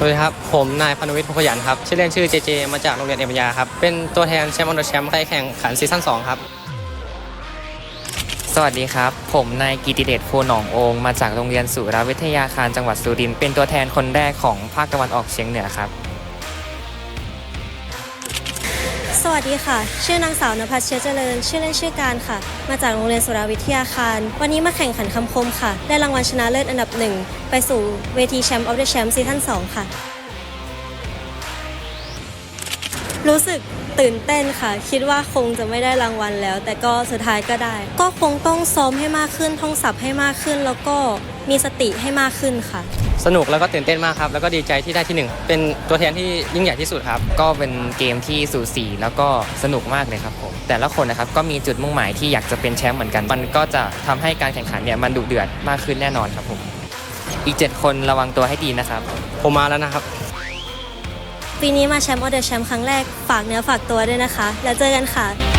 สวัสดีครับ ผมนายพานุวิทย์พงขยันครับ ชื่อเล่นชื่อเจเจ มาจากโรงเรียนเอมยาครับ เป็นตัวแทนแชมป์ออนเดอะแชมป์ไปแข่งขันซีซั่น2 ครับ สวัสดีครับ ผมนายกิติเดชโพหนองโองมาจากโรงเรียนสุรวิทยาคารจังหวัดสุรินทร์เป็นตัวแทนคนแรกของภาคตะวันออกเฉียงเหนือครับ สวัสดีค่ะ ชื่อนางสาวนภัสเชื้อเจริญ ชื่อเล่นชื่อการค่ะ มาจากโรงเรียนสุราวิทยาคาร วันนี้มาแข่งขันคำคมค่ะ ได้รางวัลชนะเลิศอันดับหนึ่ง ไปสู่เวทีแชมป์ออฟเดอะแชมป์ซีซั่น2ค่ะ รู้สึก ตื่นเต้นค่ะ คิดว่าคงจะไม่ได้รางวัลแล้ว แต่ก็สุดท้ายก็ได้ ก็คงต้องซ้อมให้มากขึ้นท่องศัพท์ให้มากขึ้น แล้วก็มีสติให้มากขึ้นค่ะ สนุกแล้วก็ตื่นเต้นมากครับ แล้วก็ดีใจที่ได้ที่หนึ่งเป็นตัวแทนที่ยิ่งใหญ่ที่สุดครับ ก็เป็นเกมที่สูสีแล้วก็สนุกมากเลยครับผมแต่ละคนนะครับก็มีจุดมุ่งหมายที่อยากจะเป็นแชมป์เหมือนกัน มันก็จะทำให้การแข่งขันเนี่ยมันดุเดือดมากขึ้นแน่นอนครับผมอีก 7 คนระวังตัวให้ดีนะครับ ผมมาแล้วนะครับ ปีนี้มาแชมป์ออเดอะแชมป์ครั้งแรก ฝากเนื้อฝากตัวด้วยนะคะ แล้วเจอกันค่ะ